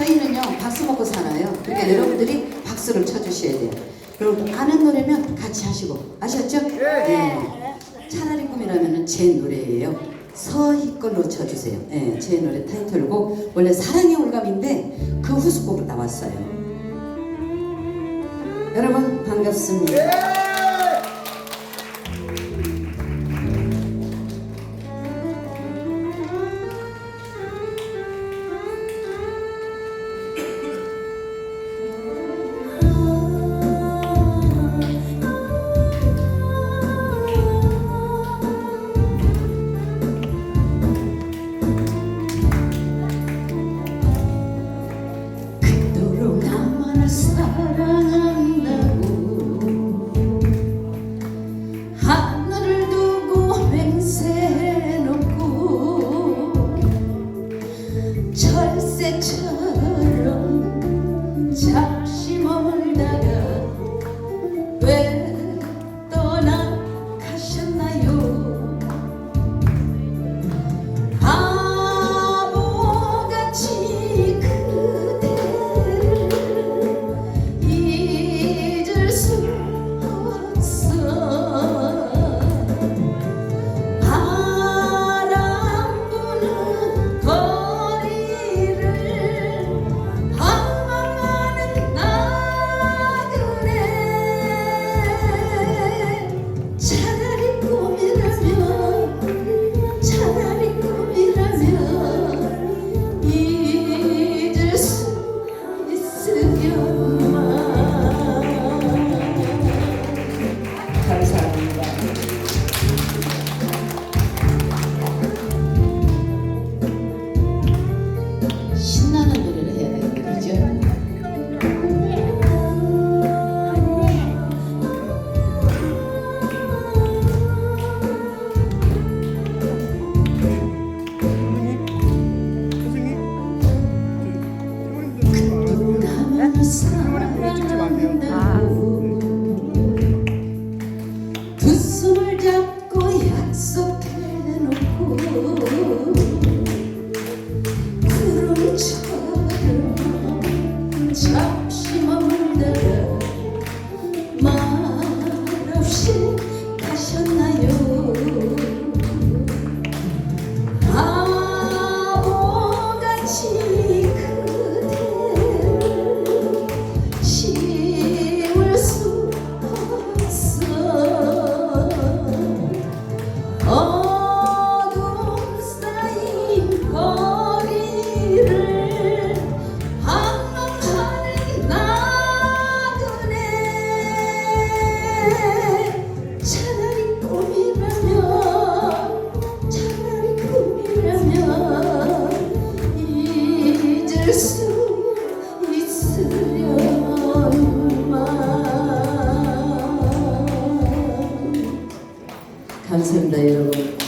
저희는요 박수 먹고 살아요. 그러니까 여러분들이 박수를 쳐주셔야 돼요. 그리고 아는 노래면 같이 하시고 아셨죠? 네. 차라리 꿈이라면은 제 노래예요. 서희 걸로 쳐주세요. 네, 제 노래 타이틀곡 원래 사랑의 올감인데 그 후속곡으로 나왔어요. 여러분 반갑습니다. 그 ছিল 사랑한다고 두 감사합니다 여러분